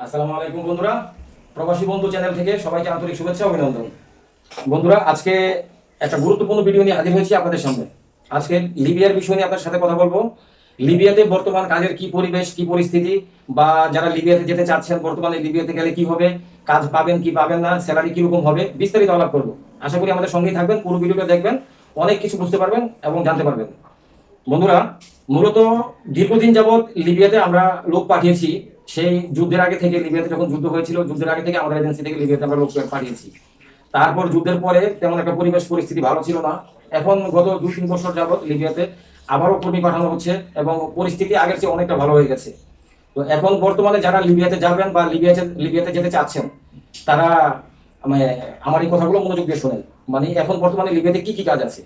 আসসালামু আলাইকুম বন্ধুরা। প্রবাসী বন্ধু চ্যানেল থেকে সবাইকে আন্তরিক শুভেচ্ছা অভিনন্দন। বন্ধুরা, আজকে একটা গুরুত্বপূর্ণ ভিডিও নিয়ে হাজির হয়েছি আপনাদের সামনে। আজকে লিবিয়ার বিষয় নিয়ে আপনার সাথে কথা বলব। লিবিয়াতে বর্তমান কাজের কি পরিবেশ, কি পরিস্থিতি, বা যারা লিবিয়াতে যেতে চাচ্ছেন, বর্তমানে লিবিয়াতে গেলে কি হবে, কাজ পাবেন, কি পাবেন না স্যালারি কীরকম হবে, বিস্তারিত আলাপ করব। আশা করি আমাদের সঙ্গেই থাকবেন, পুরো ভিডিওটা দেখবেন, অনেক কিছু বুঝতে পারবেন এবং জানতে পারবেন। বন্ধুরা, মূলত দীর্ঘদিন যাবৎ লিবিয়াতে আমরা লোক পাঠিয়েছি সেই যুদ্ধের আগে থেকে লিবিয়াতে যখন যুদ্ধ হয়েছিল, যুদ্ধের আগে থেকে আমাদের এজেন্সি থেকে লিবিয়াতে আমরা লোক পাঠিয়েছি। তারপর যুদ্ধের পরে তেমন একটা পরিবেশ পরিস্থিতি ভালো ছিল না। এখন গত দু তিন বছর যাবৎ লিবিয়াতে আবারও কর্মী পাঠানো হচ্ছে এবং পরিস্থিতি আগের চেয়ে অনেকটা ভালো হয়ে গেছে। তো এখন বর্তমানে যারা লিবিয়াতে যাবেন বা লিবিয়াতে লিবিয়াতে যেতে চাচ্ছেন, তারা মানে আমার এই কথাগুলো মনোযোগ দিয়ে শোনেন। মানে এখন বর্তমানে লিবিয়াতে কি কি কাজ আছে?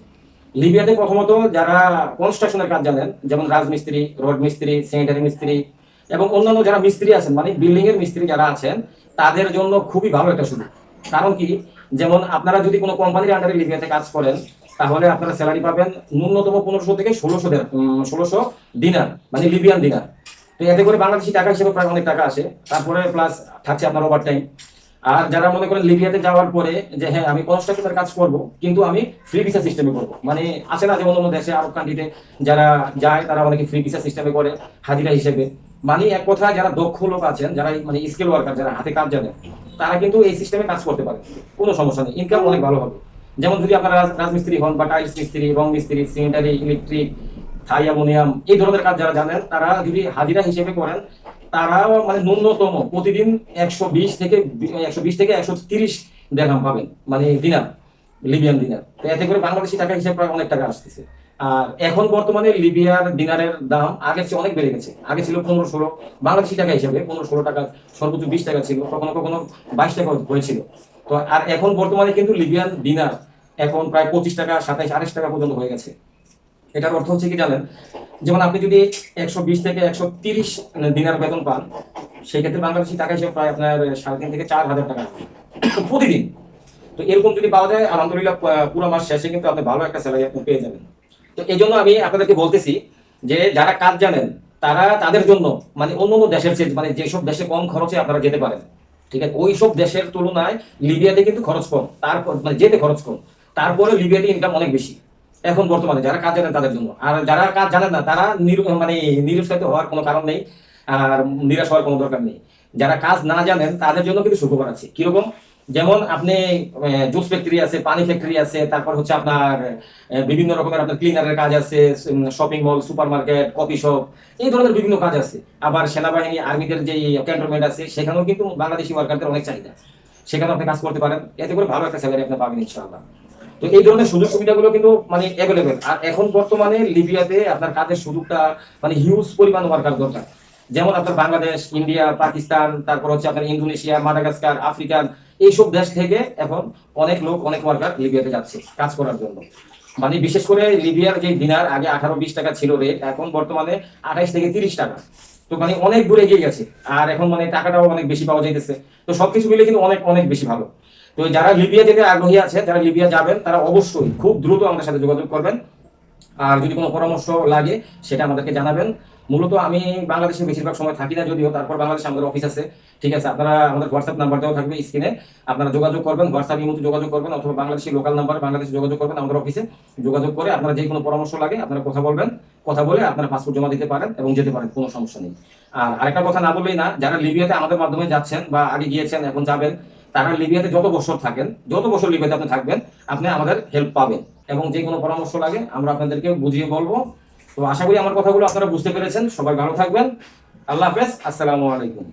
লিবিয়াতে প্রথমত যারা কনস্ট্রাকশনের কাজ জানেন, যেমন রাজমিস্ত্রি রড মিস্ত্রি স্যানিটারি মিস্ত্রি এবং অন্যান্য যারা মিস্ত্রি আছেন মানে বিল্ডিং এর মিস্ত্রি যারা আছেন, তাদের জন্য খুবই ভালো একটা সুযোগ। কারণ কি? যেমন আপনারা যদি কোনো কোম্পানির আন্ডারে লিবিয়াতে কাজ করেন, তাহলে আপনারা স্যালারি পাবেন ন্যূনতম পনেরোশো থেকে ষোলোশো ষোলোশো দিনার মানে লিবিয়ান দিনার তো এতে করে বাংলাদেশি টাকা হিসেবে প্রায় অনেক টাকা আসে। তারপরে প্লাস থাকছে আপনার ওভার টাইম আর যারা মনে করেন লিবিয়াতে যাওয়ার পরে যে হ্যাঁ আমি কনস্ট্রাকশনের কাজ করব, কিন্তু আমি ফ্রি ভিসা সিস্টেমে করব। মানে আছে না যেমন অন্য দেশে আরব কান্ট্রিতে যারা যায়, তারা অনেকে ফ্রি ভিসা সিস্টেমে করে, হাজিরা হিসেবে। মানে এক কথায় যারা দক্ষ লোক আছেন, যারা মানে স্কিল ওয়ার্কার যারা হাতে কাজ জানেন, তারা কিন্তু এই সিস্টেমে কাজ করতে পারে। কোনো সমস্যা নেই ইনকাম অনেক ভালো হবে। যেমন যদি আপনারা রাজমিস্ত্রি হন বা টাইলস মিস্ত্রি, রং মিস্ত্রি সিমেন্টারি ইলেকট্রিক থাই অ্যামোনিয়াম এই ধরনের কাজ যারা জানেন, তারা যদি হাজিরা হিসেবে করেন, তারাও মানে ন্যূনতম প্রতিদিন একশো বিশ থেকে একশো বিশ থেকে একশো তিরিশ দেড়হাম পাবেন মানে দিনার লিবিয়ান দিনার। তো এতে করে বাংলাদেশি টাকা হিসেবে প্রায় অনেক টাকা আসতেছে। এখন বর্তমানে লিবিয়ার দিনারের দাম আগের চেয়ে অনেক বেড়ে গেছে। আগে ছিল পনেরো ষোলো, বাংলাদেশি টাকা হিসেবে পনেরো ষোলো টাকা, সর্বোচ্চ বিশ টাকা ছিল, কখনো কখনো বাইশ টাকা হয়েছিল। তো আর এখন বর্তমানে কিন্তু লিবিয়ান দিনার এখন প্রায় পঁচিশ টাকা, সাতাইশ আঠাশ টাকা পর্যন্ত হয়ে গেছে। এটার অর্থ হচ্ছে কি জানেন? যেমন আপনি যদি একশো বিশ থেকে একশো তিরিশ দিনার বেতন পান, সেক্ষেত্রে বাংলাদেশি টাকা হিসেবে প্রায় আপনার সাড়ে তিন থেকে চার হাজার টাকা। প্রতিদিন। তো এরকম যদি পাওয়া যায়, আলহামদুলিল্লাহ পুরো মাস শেষে কিন্তু আপনি ভালো একটা স্যালারি আপনি পেয়ে যাবেন। তো এই জন্য আমি আপনাদেরকে বলতেছি যে যারা কাজ জানেন, তারা তাদের জন্য মানে অন্য অন্য দেশের চেয়ে মানে যেসব দেশে কম খরচে আপনারা যেতে পারেন, ঠিক আছে? ওই সব দেশের তুলনায় লিবিয়াতে কিন্তু খরচ কম, তারপর মানে যেতে খরচ কম তারপরে লিবিয়াতে ইনকাম অনেক বেশি, এখন বর্তমানে যারা কাজ জানেন তাদের জন্য। আর যারা কাজ জানেন না, তারা মানে নিরুৎসাহিত হওয়ার কোনো কারণ নেই, আর নিরাশ হওয়ার কোনো দরকার নেই। যারা কাজ না জানেন, তাদের জন্য কিন্তু সুখবর আছে। কীরকম? যেমন আপনি জুস ফ্যাক্টরি আছে, পানি ফ্যাক্টরি আছে, তারপর হচ্ছে আপনার বিভিন্ন রকমের আপনার ক্লিনারের কাজ আছে shopping mall supermarket coffee shop এই ধরনের বিভিন্ন কাজ আছে। আবার সেনাবাহিনী, আর্মিদের যে ক্যান্টনমেন্ট আছে, সেখানেও কিন্তু বাংলাদেশি ওয়ার্কারদের অনেক চাহিদা। সেখানে আপনি কাজ করতে পারেন। এতে করে ভালো একটা স্যালারি আপনি পাবেন ইনশাআল্লাহ। তো এই ধরনের সুযোগ সুবিধাগুলো কিন্তু মানে অ্যাভেলেবেল আর এখন বর্তমানে লিবিয়াতে আপনার কাজের সুযোগটা মানে হিউজ পরিমাণ ওয়ার্কার দরকার। যেমন আপনার বাংলাদেশ, ইন্ডিয়া, পাকিস্তান, তারপর হচ্ছে আপনার ইন্দোনেশিয়া, মাদাগাস্কার, আফ্রিকান, এইসব দেশ থেকে এখন অনেক লোক, অনেক ওয়ার্কার লিবিয়াতে যাচ্ছে কাজ করার জন্য। মানে বিশেষ করে লিবিয়ার যে দিনার আগে আঠারো বিশ টাকা ছিল রেট এখন বর্তমানে আঠাইশ থেকে তিরিশ টাকা। তো মানে অনেক দূরে এগিয়ে গেছে। আর এখন মানে টাকাটাও অনেক বেশি পাওয়া যাইতেছে। তো সবকিছু মিলে কিন্তু অনেক অনেক বেশি ভালো। তো যারা লিবিয়া যেতে আগ্রহী আছে, যারা লিবিয়া যাবেন, তারা অবশ্যই খুব দ্রুত আমাদের সাথে যোগাযোগ করবেন। আর যদি কোনো পরামর্শ লাগে, সেটা আমাদেরকে জানাবেন। মূলত আমি বাংলাদেশে বেশিরভাগ সময় থাকি না, যদিও তারপর বাংলাদেশে আমাদের অফিস আছে। ঠিক আছে, আপনারা আমাদের হোয়াটসঅ্যাপ নাম্বার দেওয়া থাকবে স্ক্রিনে আপনারা যোগাযোগ করবেন হোয়াটসঅ্যাপ ইমুতে যোগাযোগ করবেন, অথবা বাংলাদেশি লোকাল নাম্বার বাংলাদেশে যোগাযোগ করবেন, আমাদের অফিসে যোগাযোগ করে আপনারা যে কোনো পরামর্শ লাগে, আপনারা কথা বলবেন। কথা বলে আপনারা পাসপোর্ট জমা দিতে পারেন এবং যেতে পারেন, কোনো সমস্যা নেই। আর আরেকটা কথা না বললেই না, যারা লিবিয়াতে আমাদের মাধ্যমে যাচ্ছেন বা আগে গিয়েছেন, এখন যাবেন, তারা লিবিয়াতে যত বছর থাকেন, যত বছর লিবিয়াতে আপনি থাকবেন, আপনি আমাদের হেল্প পাবেন। এবং যে কোনো পরামর্শ লাগে, আমরা আপনাদেরকে বুঝিয়ে বলব। তো আশা করি আমার কথাগুলো আপনারা বুঝতে পেরেছেন। সবাই ভালো থাকবেন। আল্লাহ হাফেজ। আসসালামু আলাইকুম।